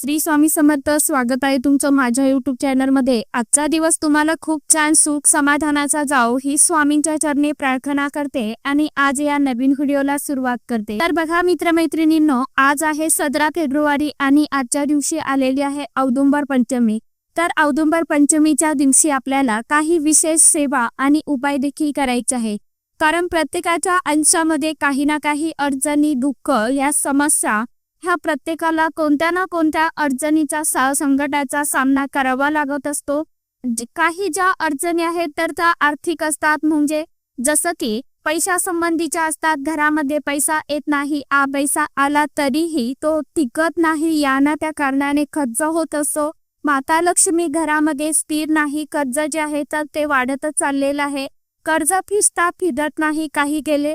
श्री स्वामी समर्थ स्वागत आहे तुमचं माझ्या युट्यूब चॅनलमध्ये आजचा दिवस तुम्हाला खूप छान सुख समाधानाचा जाओ ही स्वामींच्या चरणी प्रार्थना करते आणि आज या नवीन व्हिडिओला सुरुवात करते. तर बघा मित्रमैत्रिणींनो आज आहे सतरा फेब्रुवारी आणि आजच्या दिवशी आलेली आहे औदुंबर पंचमी. तर औदुंबर पंचमीच्या दिवशी आपल्याला काही विशेष सेवा आणि उपाय देखील करायचे आहे. कारण प्रत्येकाच्या अंशामध्ये काही ना काही अडचणी दुःख या समस्या ह्या प्रत्येकाला कोणत्या ना कोणत्या अडचणीचा सा संकटाचा सामना करावा लागत असतो. काही ज्या अडचणी आहेत तर त्या आर्थिक असतात. म्हणजे जसं की पैशासंबंधीच्या असतात. घरामध्ये पैसा येत नाही आ पैसा आला तरीही तो टिकत नाही. याना त्या कारणाने खर्च होत असतो माता लक्ष्मी घरामध्ये स्थिर नाही. कर्ज जे आहे तर ते वाढतच चाललेलं आहे. कर्ज फिसता फिरत नाही काही गेले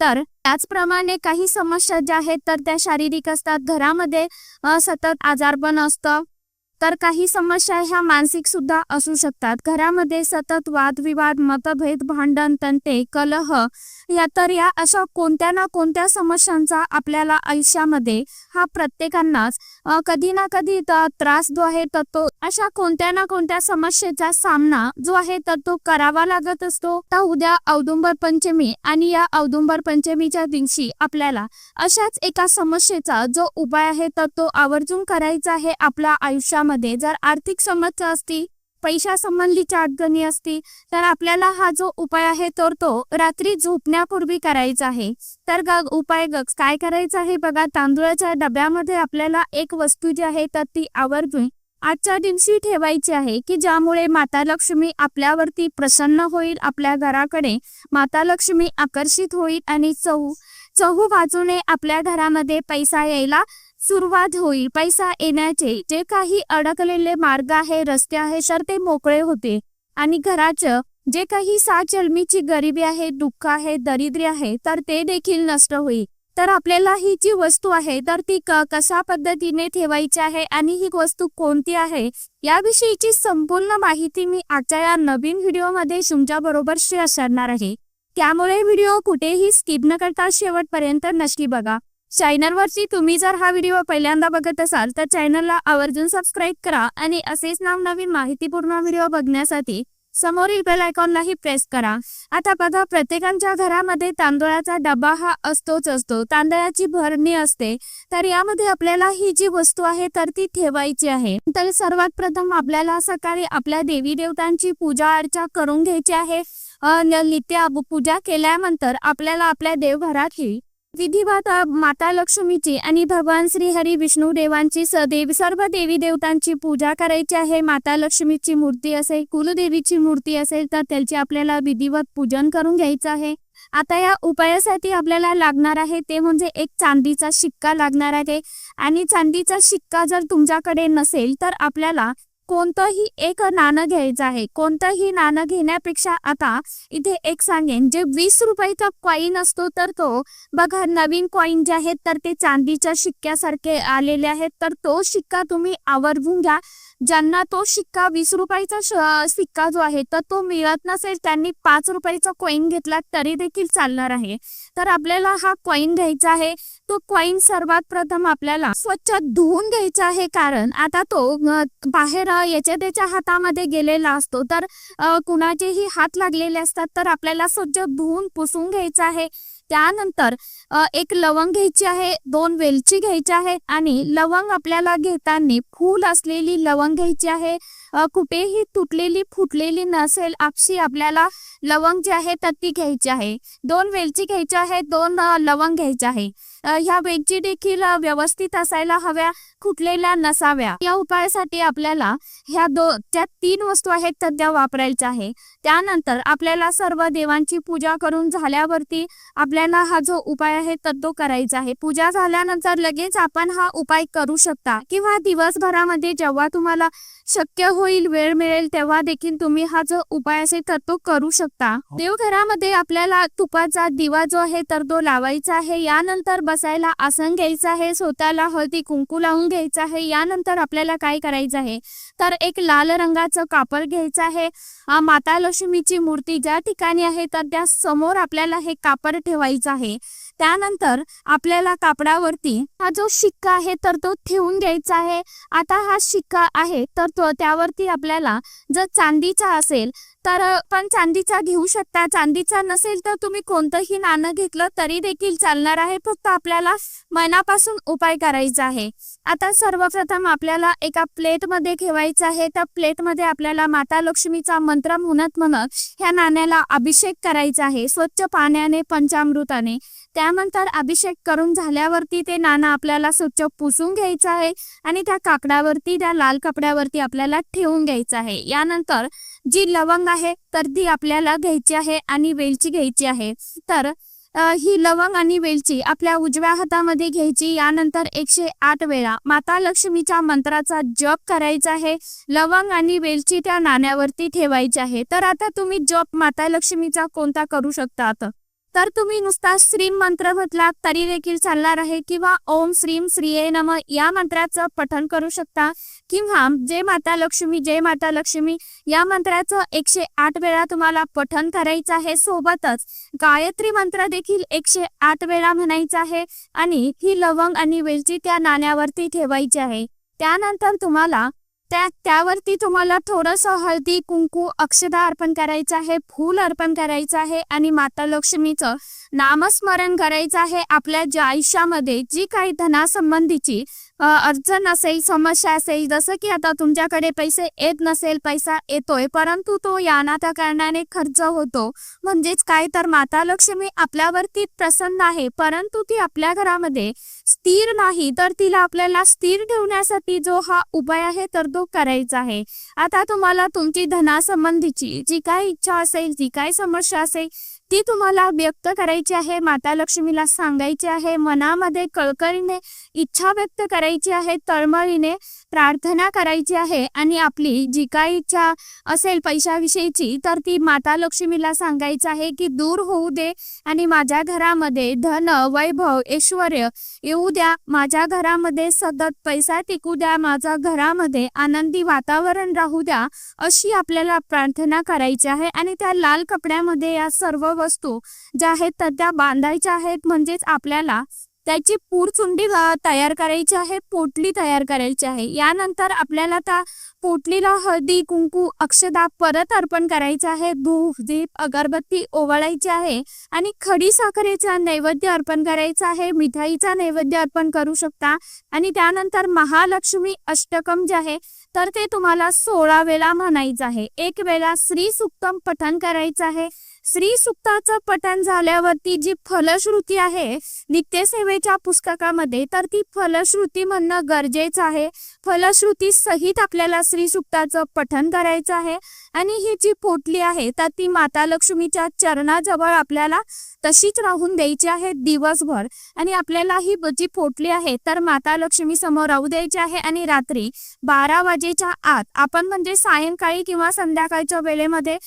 तर त्याचप्रमाणे काही समस्या ज्या आहेत तर त्या शारीरिक असतात. घरामध्ये सतत आजारपण असतं. तर काही समस्या ह्या मानसिक सुद्धा असू शकतात. घरामध्ये सतत वादविवाद मतभेद भांडण तंटे कलह या तर या अशा कोणत्या ना कोणत्या समस्यांचा आपल्याला आयुष्यामध्ये हा प्रत्येकांनाच कधी ना कधी त्रास जो आहे तर तो अशा कोणत्या ना कोणत्या समस्येचा सामना जो आहे तर तो करावा लागत असतो. तर उद्या औदुंबर पंचमी आणि या औदुंबर पंचमीच्या दिवशी आपल्याला अशाच एका समस्येचा जो उपाय आहे तर तो आवर्जून करायचा आहे आपल्या आयुष्यामध्ये. जर आर्थिक समस्या असती पैशासंबंधीच्या अडचणी असती तर आपल्याला हा जो उपाय आहे तर तो रात्री झोपण्यापूर्वी करायचा आहे. तर ग उपाय ग काय करायचं आहे बघा तांदूळाच्या डब्यामध्ये आपल्याला एक वस्तू जी आहे तर ती आवर्जून आजच्या दिवशी ठेवायची आहे की ज्यामुळे माता लक्ष्मी आपल्यावरती प्रसन्न होईल आपल्या घराकडे माता लक्ष्मी आकर्षित होईल आणि चहू चहू बाजूने आपल्या घरामध्ये पैसा यायला सुरुवात होईल. पैसा येण्याचे जे काही अडकलेले मार्ग आहे रस्ते आहे तर ते मोकळे होते. आणि घराचं जे काही साचलमीची गरिबी आहे दुःख आहे दरिद्री आहे तर ते देखील नष्ट होईल. तर आपल्याला ही जी वस्तू आहे तर ती कशा पद्धतीने ठेवायची आहे आणि ही वस्तू कोणती आहे याविषयीची संपूर्ण माहिती मी आजच्या या नवीन व्हिडिओमध्ये तुमच्या बरोबर शेअर करणार आहे. त्यामुळे व्हिडिओ कुठेही स्किप न करता शेवटपर्यंत नक्की बघा. चॅनलवरती तुम्ही जर हा व्हिडिओ पहिल्यांदा बघत असाल तर चॅनलला आवर्जून सबस्क्राईब करा आणि असेच नवनवीन माहितीपूर्ण व्हिडिओ बघण्यासाठी समोरील बेल आयकॉनलाही प्रेस करा. आता बघा प्रत्येकाच्या घरामध्ये तांदळाचा डबा हा असतोच असतो. तांदळाची भरणी असते. तर यामध्ये आपल्याला ही जी वस्तू आहे तर ती ठेवायची आहे. तर सर्वात प्रथम आपल्याला सकाळी आपल्या देवी देवतांची पूजा अर्चा करून घ्यायची आहे. नित्य पूजा केल्यानंतर आपल्याला आपल्या देवघराची विधिवत माता लक्ष्मीची आणि भगवान श्री हरी विष्णू देवांची सदैव सर्व देवी देवतांची पूजा करायची आहे. माता लक्ष्मीची मूर्ती असेल कुलदेवीची मूर्ती असेल तर त्याची आपल्याला विधिवत पूजन करून घ्यायचं आहे. आता या उपायासाठी आपल्याला लागणार आहे ते म्हणजे एक चांदीचा शिक्का लागणार आहे. आणि चांदीचा शिक्का जर तुमच्याकडे नसेल तर आपल्याला कोणतंही एक नाणं घ्यायचं आहे. कोणतंही नाणं घेण्यापेक्षा आता इथे एक सांगेन. जे वीस रुपयाचा कॉईन असतो तर तो बघा नवीन कॉईन जे आहेत तर ते चांदीच्या शिक्क्यासारखे आलेले आहेत. तर तो शिक्का तुम्ही आवर्जून घ्या. ज्यांना तो शिक्का वीस रुपयाचा सिक्का जो आहे तर तो मिळत नसेल त्यांनी पाच रुपयाचा कॉईन घेतला तरी देखील चालणार आहे. तर आपल्याला हा कॉईन घ्यायचा आहे. तो कॉईन सर्वात प्रथम आपल्याला स्वच्छ धुवून घ्यायचा आहे कारण आता तो बाहेर याच्या त्याच्या हातामध्ये गेलेला असतो. तर कुणाचेही हात लागलेले असतात तर आपल्याला स्वच्छ धुवून पुसून घ्यायचा आहे. त्यानंतर एक लवंग घ्यायची आहे दोन वेलची घ्यायची आहे आणि लवंग आपल्याला घेताना फूल असलेली लवंग घ्यायची आहे. कुठेही तुटलेली फुटलेली नसेल आपशी आपल्याला लवंग जी आहे तर ती घ्यायची आहे. दोन वेलची घ्यायची आहे दोन लवंग घ्यायची आहे. ह्या वेलची देखील व्यवस्थित असायला हव्या कुठलेल्या नसाव्या. या उपायासाठी आपल्याला ह्या दो त्या तीन वस्तू आहेत तर त्या वापरायच्या आहे. त्यानंतर आपल्याला सर्व देवांची पूजा करून झाल्यावरती आपल्याला हा जो उपाय आहे तर तो करायचा आहे. पूजा झाल्यानंतर लगेच आपण हा उपाय करू शकता. किंवा दिवसभरामध्ये जेव्हा तुम्हाला शक्य होईल वेळ मिळेल तेव्हा देखील तुम्ही हा जो उपाय असेल तर तो करू शकता. देवघरामध्ये आपल्याला तुपाचा दिवा जो आहे तर तो लावायचा आहे. यानंतर बसायला आसन घ्यायचं आहे स्वतःला हळदी कुंकू लावून घ्यायचं आहे. यानंतर आपल्याला काय करायचं आहे? तर एक लाल रंगाचं कापड घ्यायचं आहे. माता लक्ष्मीची मूर्ती ज्या ठिकाणी आहे तर त्या समोर आपल्याला हे कापड ठेवायचं आहे. त्यानंतर आपल्याला कापडावरती हा जो शिक्का आहे तर तो ठेवून घ्यायचा आहे. आता हा शिक्का आहे तर तो त्यावरती आपल्याला जर चांदीचा असेल तर पण चांदीचा घेऊ शकता. चांदीचा नसेल तर तुम्ही कोणतंही नाणं घेतलं तरी देखील चालणार आहे. फक्त आपल्याला मनापासून उपाय करायचा आहे. आता सर्वप्रथम आपल्याला एका प्लेटमध्ये ठेवायचं आहे. त्या प्लेटमध्ये आपल्याला माता लक्ष्मीचा मंत्र म्हणत म्हणत ह्या नाण्याला अभिषेक करायचा आहे. स्वच्छ पाण्याने पंचामृताने. त्यानंतर अभिषेक करून झाल्यावरती ते नाणं आपल्याला स्वच्छ पुसून घ्यायचं आहे आणि त्या काकडावरती त्या लाल कपड्यावरती आपल्याला ठेवून घ्यायचं आहे. यानंतर जी लवंग आहे तर ती आपल्याला घ्यायची आहे आणि वेलची घ्यायची आहे. तर ही लवंग आणि वेलची आपल्या उजव्या हातामध्ये घ्यायची. यानंतर एकशे आठ वेळा माता लक्ष्मीच्या मंत्राचा जप करायचा आहे. लवंग आणि वेलची त्या नाण्यावरती ठेवायची आहे. तर आता तुम्ही जप माता लक्ष्मीचा कोणता करू शकता आता तर तुम्ही नुसता श्रीम मंत्र म्हटला तरी देखील चालणार आहे किंवा ओम श्रीम श्रीये नम या मंत्राचं पठण करू शकता. किंवा जय माता लक्ष्मी जय माता लक्ष्मी या मंत्राचं एकशे आठ वेळा तुम्हाला पठण करायचं आहे. सोबतच गायत्री मंत्र देखील एकशे आठ वेळा म्हणायचं आहे आणि ही लवंग आणि वेलची त्या नाण्यावरती ठेवायची आहे. त्यानंतर तुम्हाला त्या त्यावरती तुम्हाला थोडंसं हळदी कुंकू अक्षदा अर्पण करायचं आहे फूल अर्पण करायचं आहे आणि माता लक्ष्मीचं नामस्मरण करायचं आहे आपल्या ज्या आयुष्यामध्ये जी काही धनासंबंधीची अडचण असेल समस्या असेल जसं की आता तुमच्याकडे पैसे येत नसेल पैसा येतोय परंतु तो या नात्या कारणाने खर्च होतो. म्हणजेच काय तर माता लक्ष्मी आपल्यावरती प्रसन्न आहे परंतु ती आपल्या घरामध्ये स्थिर नाही तर तिला आपल्याला स्थिर ठेवण्यासाठी जो हा उपाय आहे तर तो करायचा आहे. आता तुम्हाला तुमची धनासंबंधीची जी काय इच्छा असेल जी काय समस्या असेल ती तुम्हाला व्यक्त करायची आहे माता लक्ष्मीला सांगायची आहे मनामध्ये कळकळीने इच्छा व्यक्त करायची आहे तळमळीने प्रार्थना करायची आहे आणि आपली जी काही इच्छा असेल पैशाविषयीची तर ती माता लक्ष्मीला सांगायचं आहे की दूर होऊ दे आणि माझ्या घरामध्ये धन वैभव ऐश्वर येऊ द्या. माझ्या घरामध्ये सतत पैसा टिकू द्या. माझ्या घरामध्ये आनंदी वातावरण राहू द्या अशी आपल्याला प्रार्थना करायची आहे. आणि त्या लाल कपड्यामध्ये या सर्व वस्तू ज्या आहेत तर त्या बांधायच्या आहेत. म्हणजेच आपल्याला त्याची पुरचुंडी तयार करायची आहे पोटली तयार करायची आहे. यानंतर आपल्याला त्या पोटलीला हळदी कुंकू अक्षदा परत अर्पण करायचं आहे. धूप दीप अगरबत्ती ओवाळायची आहे आणि खडी साखरेचा नैवेद्य अर्पण करायचा आहे. मिठाईचा नैवेद्य अर्पण करू शकता. आणि त्यानंतर महालक्ष्मी अष्टकम जे आहे तर ते तुम्हाला सोळा वेळा म्हणायचं आहे. एक वेळा श्री सुक्तम पठण करायचं आहे. श्री सुक्ताचं पठण झाल्यावरती जी फलश्रुती आहे नित्यसेवेच्या पुस्तकामध्ये तर ती फलश्रुती म्हणणं गरजेचं आहे. फलश्रुती सहित आपल्याला श्री सुक्ताचं पठण करायचं आहे. आणि ही जी पोटली आहे तर ती माता लक्ष्मीच्या चरणाजवळ आपल्याला तशीच राहून द्यायची आहे दिवसभर. आणि आपल्याला ही जी पोटली आहे तर माता लक्ष्मी समोर राहू द्यायची आहे. आणि रात्री बारा वाजेच्या आत आपण म्हणजे सायंकाळी किंवा संध्याकाळच्या वेळेमध्ये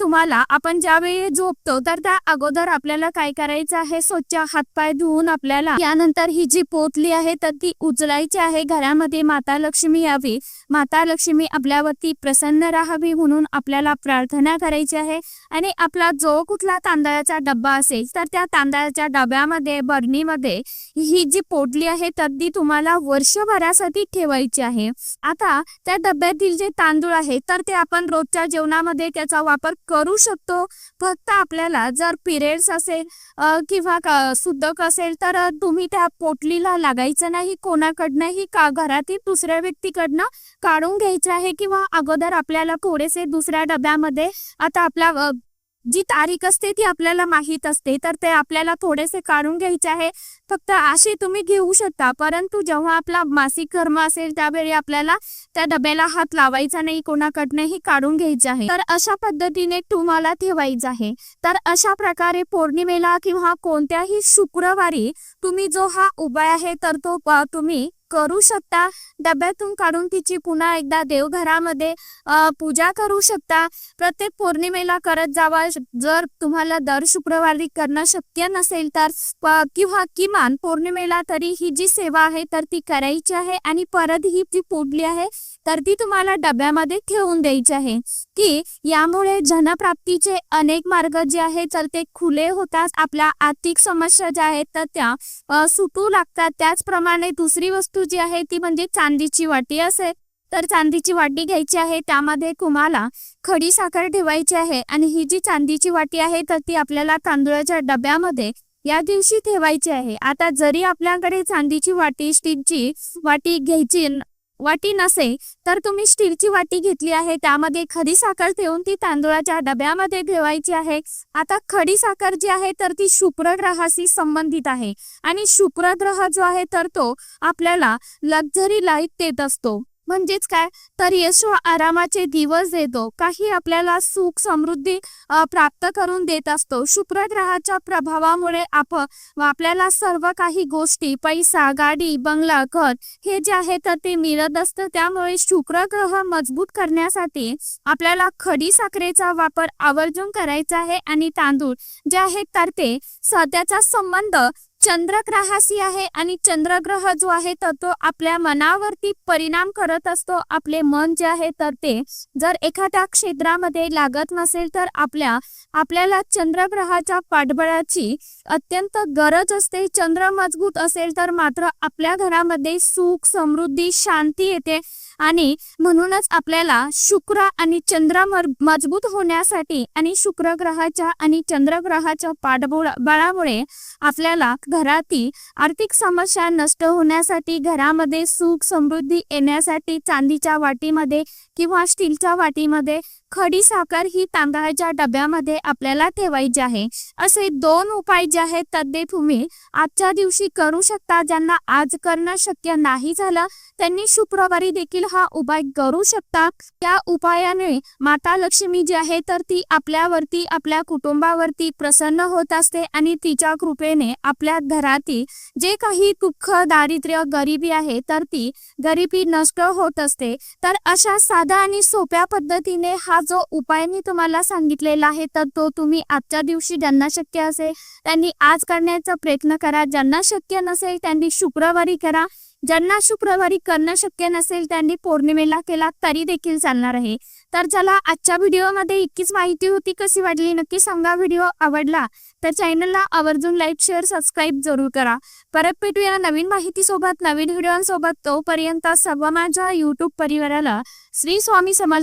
तुम्हाला आपण ज्यावेळी झोपतो तर त्या अगोदर आपल्याला काय करायचं आहे? स्वच्छ हातपाय धुवून आपल्याला यानंतर ही जी पोतली आहे तर ती उचलायची आहे. घरामध्ये माता लक्ष्मी यावी. माता लक्ष्मी आपल्यावरती प्रसन्न राहावी म्हणून आपल्याला प्रार्थना करायची आहे. आणि आपला जो कुठला तांदळाचा डब्बा असेल तर त्या तांदळाच्या डब्यामध्ये बरणीमध्ये ही जी पोटली आहे तर ती तुम्हाला वर्षभरासाठी ठेवायची आहे. आता त्या डब्यातील जे तांदूळ आहे तर ते आपण रोजच्या जेवणामध्ये त्याचा वापर करू शकतो. फक्त आपल्याला जर पिरियड्स असेल किंवा सुद्धक असेल तर तुम्ही त्या पोटलीला लागायचं नाही कोणाकडनंही का घरातील दुसऱ्या व्यक्तीकडनं काढून घ्यायचं आहे किंवा अगोदर आपल्याला थोडेसे दुसऱ्या डब्यामध्ये आता आपला जी तारीख असते ती आपल्याला माहीत असते तर ते आपल्याला थोडेसे काढून घ्यायचे आहे. फक्त असे तुम्ही घेऊ शकता परंतु जेव्हा आपला मासिक कर्म असेल त्यावेळी आपल्याला त्या डब्याला हात लावायचा नाही कोणाकडनंही काढून घ्यायचे आहे. तर अशा पद्धतीने तुम्हाला ठेवायचं आहे. तर अशा प्रकारे पौर्णिमेला किंवा कोणत्याही शुक्रवारी तुम्ही जो हा उपाय आहे तर तो तुम्ही करू शकता. डब्यातून काढून तिची पुन्हा एकदा देवघरामध्ये पूजा करू शकता. प्रत्येक पौर्णिमेला करत जावा. जर तुम्हाला दर शुक्रवारी करणं शक्य नसेल तर किंवा किमान पौर्णिमेला तरी ही जी सेवा आहे तर ती करायची आहे आणि परत ही जी पुढली आहे तर ती तुम्हाला डब्यामध्ये ठेवून द्यायची आहे. की यामुळे धनप्राप्तीचे अनेक मार्ग जे आहेत तर ते खुले होतात. आपल्या आर्थिक समस्या ज्या आहेत तर त्या सुटू लागतात. त्याचप्रमाणे दुसरी वस्तू जी आहे ती म्हणजे चांदीची वाटी असेल. तर चांदीची वाटी घ्यायची आहे. त्यामध्ये तुम्हाला खडी साखर ठेवायची आहे. आणि ही जी चांदीची वाटी आहे तर ती आपल्याला तांदुळाच्या डब्यामध्ये या दिवशी ठेवायची आहे. आता जरी आपल्याकडे चांदीची वाटी स्टीलची वाटी घ्यायची वाटी नसेल तर तुम्ही स्टीलची वाटी घेतली आहे त्यामध्ये खडी साखर ठेवून ती तांदूळाच्या डब्यामध्ये ठेवायची आहे. आता खडी साखर जी आहे तर ती शुक्र ग्रहाशी संबंधित आहे. आणि शुक्र ग्रह जो आहे तर तो आपल्याला लक्झरी लाईफ देत असतो. म्हणजेच काय? तर येशू आरामाचे दिवस देतो. काही आपल्याला सुख समृद्धी प्राप्त करून देत असतो. शुक्र ग्रहाच्या प्रभावामुळे आपण आपल्याला सर्व काही गोष्टी पैसा गाडी बंगला घर हे जे आहे तर ते मिळत असतं. त्यामुळे शुक्र ग्रह मजबूत करण्यासाठी आपल्याला खडी साखरेचा वापर आवर्जून करायचा आहे आणि तांदूळ जे आहेत तर ते सध्याचा संबंध चंद्रग्रहाशी आहे आणि चंद्रग्रह जो आहे तर तो आपल्या मनावरती परिणाम करत असतो. आपले मन जे आहे तर ते जर एखाद्या क्षेत्रामध्ये लागत नसेल तर आपल्या आपल्याला चंद्रग्रहाच्या पाठबळाची अत्यंत गरज असते. चंद्र मजबूत असेल तर मात्र आपल्या घरामध्ये सुख समृद्धी शांती येते. आणि म्हणूनच आपल्याला शुक्र आणि चंद्र मजबूत होण्यासाठी आणि शुक्र ग्रहाच्या आणि चंद्रग्रहाच्या पाठबोळ बळामुळे आपल्याला घरातील आर्थिक समस्या नष्ट होण्यासाठी घरामध्ये सुख समृद्धी येण्यासाठी चांदीच्या वाटीमध्ये किंवा स्टीलच्या वाटीमध्ये खडी साखर ही तांदळाच्या डब्यामध्ये आपल्याला ठेवायची आहे. असे दोन उपाय जे आहेत तर ते तुम्ही आजच्या दिवशी करू शकता. ज्यांना आज करणं शक्य नाही झालं त्यांनी शुक्रवारी देखील हा उपाय करू शकता. त्या उपायाने माता लक्ष्मी जी आहे तर ती आपल्यावरती आपल्या कुटुंबावरती प्रसन्न होत असते आणि तिच्या कृपेने आपल्या घरातील जे काही दुःख दारिद्र्य गरिबी आहे तर ती गरिबी नष्ट होत असते. तर अशा साध्या आणि सोप्या पद्धतीने हा जो उपाय मी तुम्हाला सांगितलेला आहे तर तो तुम्ही आजच्या दिवशी ज्यांना शक्य असेल त्यांनी आज करण्याचा प्रयत्न करा. ज्यांना शक्य नसेल त्यांनी शुक्रवारी करा. ज्यांना शुक्रवारी करणं शक्य नसेल त्यांनी पौर्णिमेला केला तरी देखील चालणार आहे. तर चला आजच्या व्हिडिओमध्ये इतकीच माहिती होती कशी वाटली नक्की सांगा. व्हिडिओ आवडला तर चॅनलला आवर्जून लाईक शेअर सबस्क्राईब जरूर करा. परत भेटूया नवीन माहितीसोबत नवीन व्हिडिओंसोबत. तोपर्यंत सर्व माझ्या यूट्यूब परिवाराला श्री स्वामी समर्थ